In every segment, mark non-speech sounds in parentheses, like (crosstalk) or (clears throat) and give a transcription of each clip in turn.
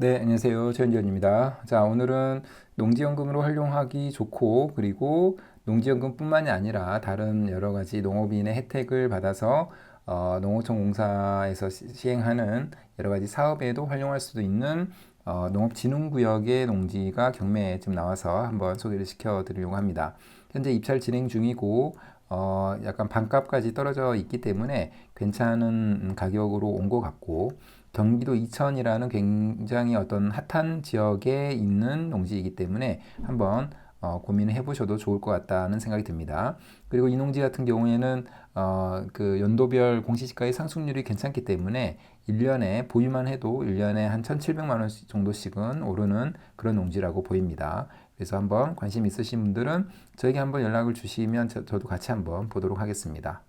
네, 안녕하세요. 최현전입니다. 자, 오늘은 농지연금으로 활용하기 좋고, 그리고 농지연금뿐만이 아니라 다른 여러 가지 농업인의 혜택을 받아서 어, 농어촌 공사에서 시행하는 여러 가지 사업에도 활용할 수도 있는 어, 농업진흥구역의 농지가 경매에 지금 나와서 한번 소개를 시켜드리려고 합니다. 현재 입찰 진행 중이고, 어, 약간 반값까지 떨어져 있기 때문에 괜찮은 가격으로 온 것 같고, 경기도 이천이라는 굉장히 어떤 핫한 지역에 있는 농지이기 때문에 한번 어, 고민을 해보셔도 좋을 것 같다는 생각이 듭니다. 그리고 이 농지 같은 경우에는 어, 그 연도별 공시지가의 상승률이 괜찮기 때문에 1년에 보유만 해도 1년에 한 1,700만 원 정도씩은 오르는 그런 농지라고 보입니다. 그래서 한번 관심 있으신 분들은 저에게 한번 연락을 주시면 저, 도 같이 한번 보도록 하겠습니다.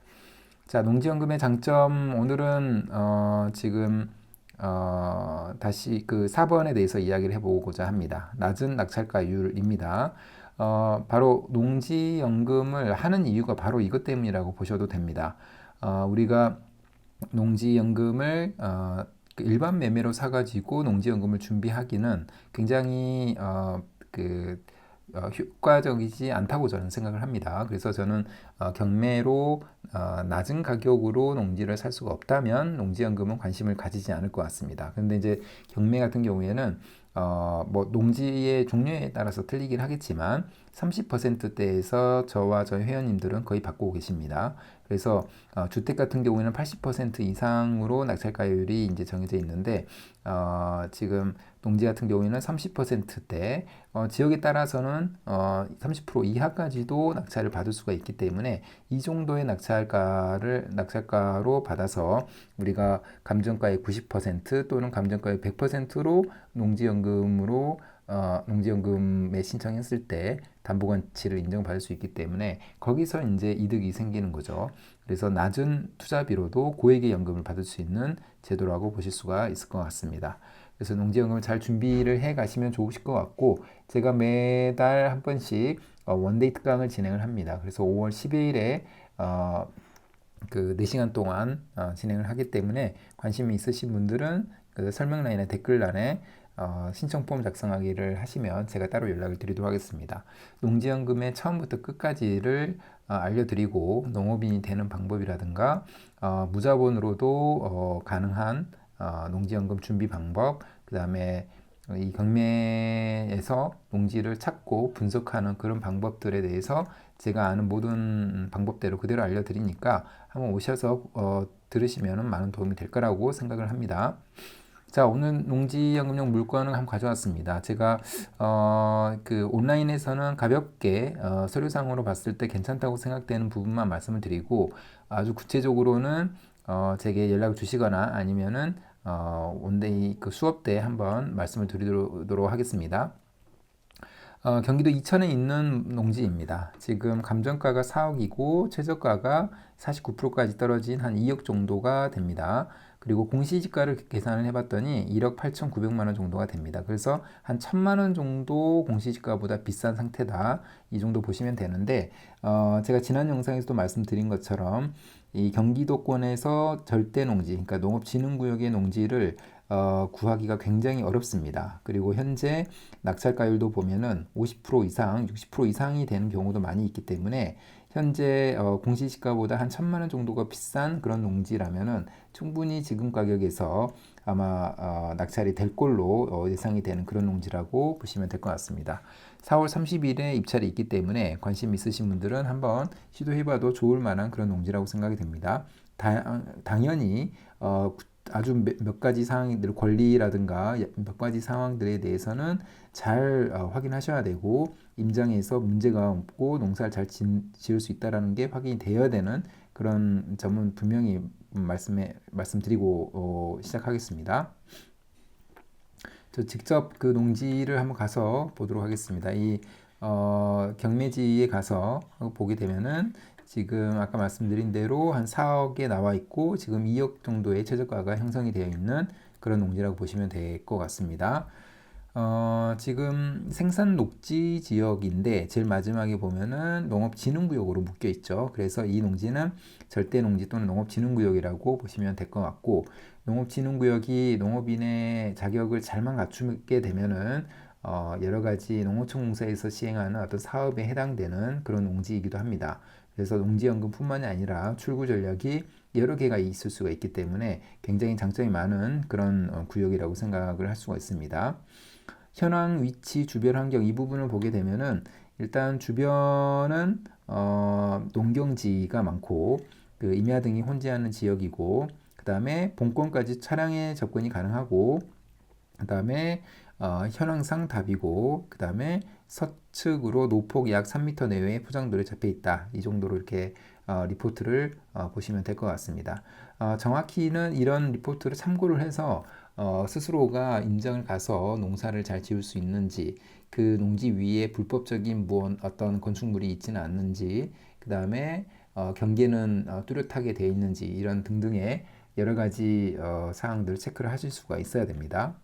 자, 농지연금의 장점 오늘은 어, 지금 어, 다시 그 4번에 대해서 이야기를 해보고자 합니다. 낮은 낙찰가율입니다. 어, 바로 농지연금을 하는 이유가 바로 이것 때문이라고 보셔도 됩니다. 어, 우리가 농지연금을 어, 그 일반 매매로 사가지고 농지연금을 준비하기는 굉장히 어, 그 어, 효과적이지 않다고 저는 생각을 합니다. 그래서 저는 어, 경매로 어, 낮은 가격으로 농지를 살 수가 없다면 농지연금은 관심을 가지지 않을 것 같습니다. 그런데 이제 경매 같은 경우에는 어, 뭐 농지의 종류에 따라서 틀리긴 하겠지만 30%대에서 저와 저희 회원님들은 거의 받고 계십니다. 그래서 어, 주택 같은 경우에는 80% 이상으로 낙찰가율이 이제 정해져 있는데 어, 지금 농지 같은 경우에는 30%대 어, 지역에 따라서는 어, 30% 이하까지도 낙찰을 받을 수가 있기 때문에 이 정도의 낙찰가를 낙찰가로 받아서 우리가 감정가의 90% 또는 감정가의 100%로 농지연금으로 어, 농지연금에 신청했을 때 담보가치를 인정받을 수 있기 때문에 거기서 이제 이득이 생기는 거죠. 그래서 낮은 투자비로도 고액의 연금을 받을 수 있는 제도라고 보실 수가 있을 것 같습니다. 그래서 농지연금을 잘 준비를 해 가시면 좋으실 것 같고 제가 매달 한 번씩 어, 원데이 특강을 진행을 합니다. 그래서 5월 12일에 어, 그 4시간 동안 어, 진행을 하기 때문에 관심이 있으신 분들은 그 설명란이나 댓글란에 어, 신청 폼 작성하기를 하시면 제가 따로 연락을 드리도록 하겠습니다. 농지연금의 처음부터 끝까지를 어, 알려드리고 농업인이 되는 방법이라든가 어, 무자본으로도 어, 가능한 어, 농지연금 준비 방법, 그 다음에 이 경매에서 농지를 찾고 분석하는 그런 방법들에 대해서 제가 아는 모든 방법대로 그대로 알려드리니까 한번 오셔서 어, 들으시면 많은 도움이 될 거라고 생각을 합니다. 자, 오늘 농지연금용 물건을 한번 가져왔습니다. 제가 어, 그 온라인에서는 가볍게 어, 서류상으로 봤을 때 괜찮다고 생각되는 부분만 말씀을 드리고 아주 구체적으로는 어, 제게 연락을 주시거나 아니면은 어, 원데이 그 수업 때 한번 말씀을 드리도록 하겠습니다. 어, 경기도 이천에 있는 농지입니다. 지금 감정가가 4억이고 최저가가 49%까지 떨어진 한 2억 정도가 됩니다. 그리고 공시지가를 계산을 해봤더니 1억 8,900만 원 정도가 됩니다. 그래서 한 1,000만 원 정도 공시지가보다 비싼 상태다. 이 정도 보시면 되는데 어, 제가 지난 영상에서도 말씀드린 것처럼 이 경기도권에서 절대 농지, 그러니까 농업진흥구역의 농지를 어, 구하기가 굉장히 어렵습니다. 그리고 현재 낙찰가율도 보면은 50% 이상, 60% 이상이 되는 경우도 많이 있기 때문에 현재 어, 공시지가보다 한 천만 원 정도가 비싼 그런 농지라면은 충분히 지금 가격에서 아마 어, 낙찰이 될 걸로 어, 예상이 되는 그런 농지라고 보시면 될 것 같습니다. 4월 30일에 입찰이 있기 때문에 관심 있으신 분들은 한번 시도해봐도 좋을 만한 그런 농지라고 생각이 됩니다. 다, 당연히 어, 아주 몇, 가지 상황들 권리라든가 몇 가지 상황들에 대해서는 잘 어, 확인하셔야 되고 임장에서 문제가 없고 농사를 잘 지을 수 있다라는 게 확인이 되어야 되는 그런 점은 분명히 말씀에 말씀드리고 어, 시작하겠습니다. 저 직접 그 농지를 한번 가서 보도록 하겠습니다. 이 어, 경매지에 가서 보게 되면은 지금 아까 말씀드린 대로 한 4억에 나와 있고 지금 2억 정도의 최저가가 형성이 되어 있는 그런 농지라고 보시면 될 것 같습니다. 어, 지금 생산 녹지 지역인데 제일 마지막에 보면은 농업진흥구역으로 묶여 있죠. 그래서 이 농지는 절대 농지 또는 농업진흥구역이라고 보시면 될 것 같고 농업진흥구역이 농업인의 자격을 잘만 갖추게 되면은 어, 여러 가지 농어촌 공사에서 시행하는 어떤 사업에 해당되는 그런 농지이기도 합니다. 그래서 농지연금뿐만이 아니라 출구 전략이 여러 개가 있을 수가 있기 때문에 굉장히 장점이 많은 그런 어, 구역이라고 생각을 할 수가 있습니다. 현황, 위치, 주변 환경 이 부분을 보게 되면은 일단 주변은 어, 농경지가 많고 그 임야 등이 혼재하는 지역이고 그 다음에 본권까지 차량의 접근이 가능하고 그 다음에 어, 현황상 답이고 그 다음에 서측으로 노폭 약 3m 내외의 포장도로 잡혀 있다. 이 정도로 이렇게 어, 리포트를 어, 보시면 될 것 같습니다. 어, 정확히는 이런 리포트를 참고를 해서 어, 스스로가 임장을 가서 농사를 잘 지을 수 있는지 그 농지 위에 불법적인 무언 어떤 건축물이 있지는 않는지 그 다음에 어, 경계는 어, 뚜렷하게 되어 있는지 이런 등등의 여러 가지 어, 사항들 체크를 하실 수가 있어야 됩니다.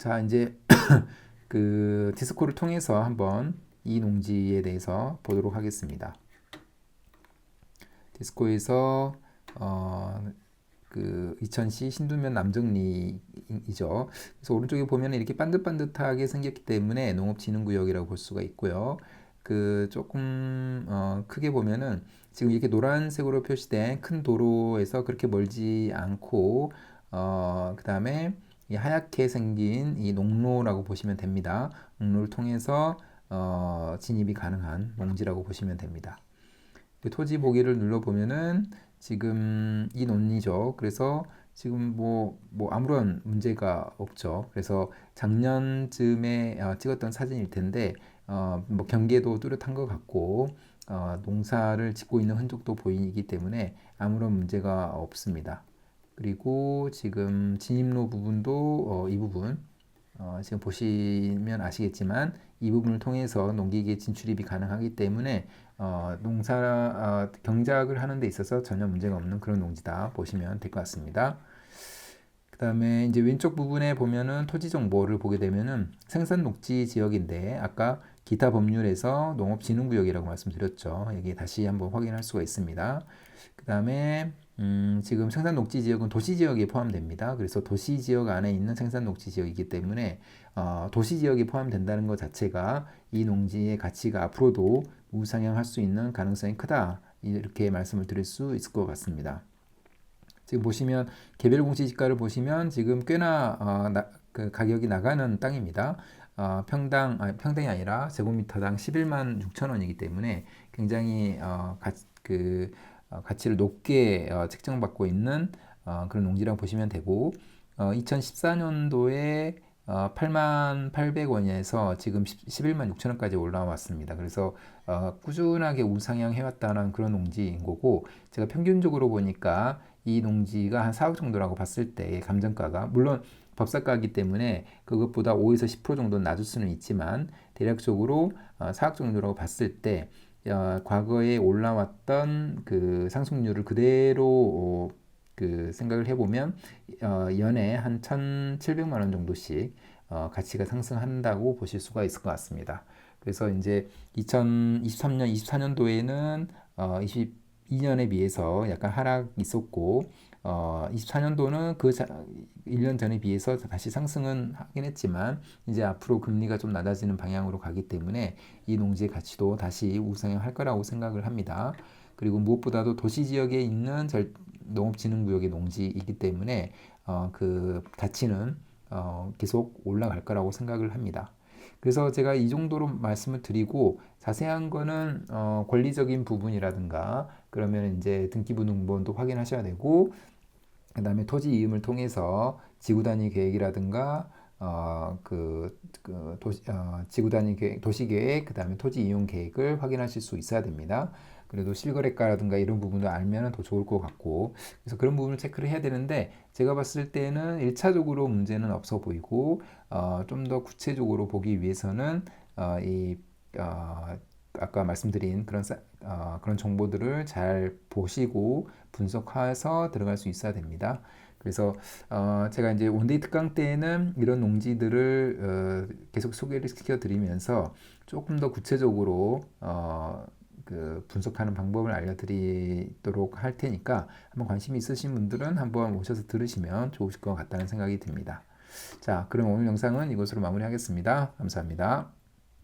자, 이제 (clears throat) 그 디스코를 통해서 한번 이 농지에 대해서 보도록 하겠습니다. 디스코에서 어, 그 이천시 신두면 남정리이죠. 그래서 오른쪽에 보면 이렇게 반듯반듯하게 생겼기 때문에 농업진흥구역이라고 볼 수가 있고요. 그 조금 어, 크게 보면은 지금 이렇게 노란색으로 표시된 큰 도로에서 그렇게 멀지 않고 어, 그 다음에 이 하얗게 생긴 이 농로라고 보시면 됩니다. 농로를 통해서 어, 진입이 가능한 농지라고 보시면 됩니다. 토지 보기를 눌러보면은 지금 이 논이죠. 그래서 지금 뭐, 뭐 아무런 문제가 없죠. 그래서 작년쯤에 어, 찍었던 사진일 텐데 어, 뭐 경계도 뚜렷한 것 같고 어, 농사를 짓고 있는 흔적도 보이기 때문에 아무런 문제가 없습니다. 그리고 지금 진입로 부분도 어, 이 부분 어, 지금 보시면 아시겠지만 이 부분을 통해서 농기계 진출입이 가능하기 때문에 어, 농사 어, 경작을 하는 데 있어서 전혀 문제가 없는 그런 농지다 보시면 될 것 같습니다. 그 다음에 이제 왼쪽 부분에 보면은 토지 정보를 보게 되면은 생산 녹지 지역인데 아까 기타 법률에서 농업진흥구역이라고 말씀드렸죠. 여기 다시 한번 확인할 수가 있습니다. 그 다음에 음, 지금 생산 녹지 지역은 도시 지역에 포함됩니다. 그래서 도시 지역 안에 있는 생산 녹지 지역이기 때문에 어, 도시 지역이 포함된다는 것 자체가 이 농지의 가치가 앞으로도 우상향할 수 있는 가능성이 크다. 이렇게 말씀을 드릴 수 있을 것 같습니다. 지금 보시면 개별 공시지가를 보시면 지금 꽤나 어, 나, 그 가격이 나가는 땅입니다. 어, 평당 아 평당이 아니라 제곱미터당 11만 6천 원이기 때문에 굉장히 어, 가, 그 어, 가치를 높게 어, 책정받고 있는 어, 그런 농지라고 보시면 되고 2014년도에 8만 800원에서 지금 11만 6천 원까지 올라왔습니다. 그래서 꾸준하게 우상향 해왔다는 그런 농지인 거고 제가 평균적으로 보니까 이 농지가 한 4억 정도라고 봤을 때 감정가가 물론 법사가기 때문에 그것보다 5에서 10% 정도 낮을 수는 있지만 대략적으로 4억 정도라고 봤을 때 어, 과거에 올라왔던 그 상승률을 그대로 어, 그 생각을 해보면 어, 연에 한 1,700만 원 정도씩 어, 가치가 상승한다고 보실 수가 있을 것 같습니다. 그래서 이제 2023년, 24년도에는 어, 22년에 비해서 약간 하락 있었고 어, 24년도는 그 자, 1년 전에 비해서 다시 상승은 하긴 했지만 이제 앞으로 금리가 좀 낮아지는 방향으로 가기 때문에 이 농지의 가치도 다시 우상향할 거라고 생각을 합니다. 그리고 무엇보다도 도시 지역에 있는 절, 농업진흥구역의 농지이기 때문에 어, 그 가치는 어, 계속 올라갈 거라고 생각을 합니다. 그래서 제가 이 정도로 말씀을 드리고 자세한 거는 어, 권리적인 부분이라든가 그러면 이제 등기부등본도 확인하셔야 되고 그 다음에 토지 이음을 통해서 지구 단위 계획이라든가 어, 그, 그 도시, 어, 지구 단위 계획, 도시 계획, 그 다음에 토지 이용 계획을 확인하실 수 있어야 됩니다. 그래도 실거래가라든가 이런 부분도 알면 더 좋을 것 같고 그래서 그런 부분을 체크를 해야 되는데 제가 봤을 때는 1차적으로 문제는 없어 보이고 어, 좀 더 구체적으로 보기 위해서는 어, 이 어, 아까 말씀드린 그런 어, 그런 정보들을 잘 보시고 분석해서 들어갈 수 있어야 됩니다. 그래서 어, 제가 이제 원데이 특강 때는 이런 농지들을 어, 계속 소개를 시켜 드리면서 조금 더 구체적으로 어, 그 분석하는 방법을 알려드리도록 할 테니까 한번 관심 있으신 분들은 한번 오셔서 들으시면 좋으실 것 같다는 생각이 듭니다. 자, 그럼 오늘 영상은 이것으로 마무리하겠습니다. 감사합니다.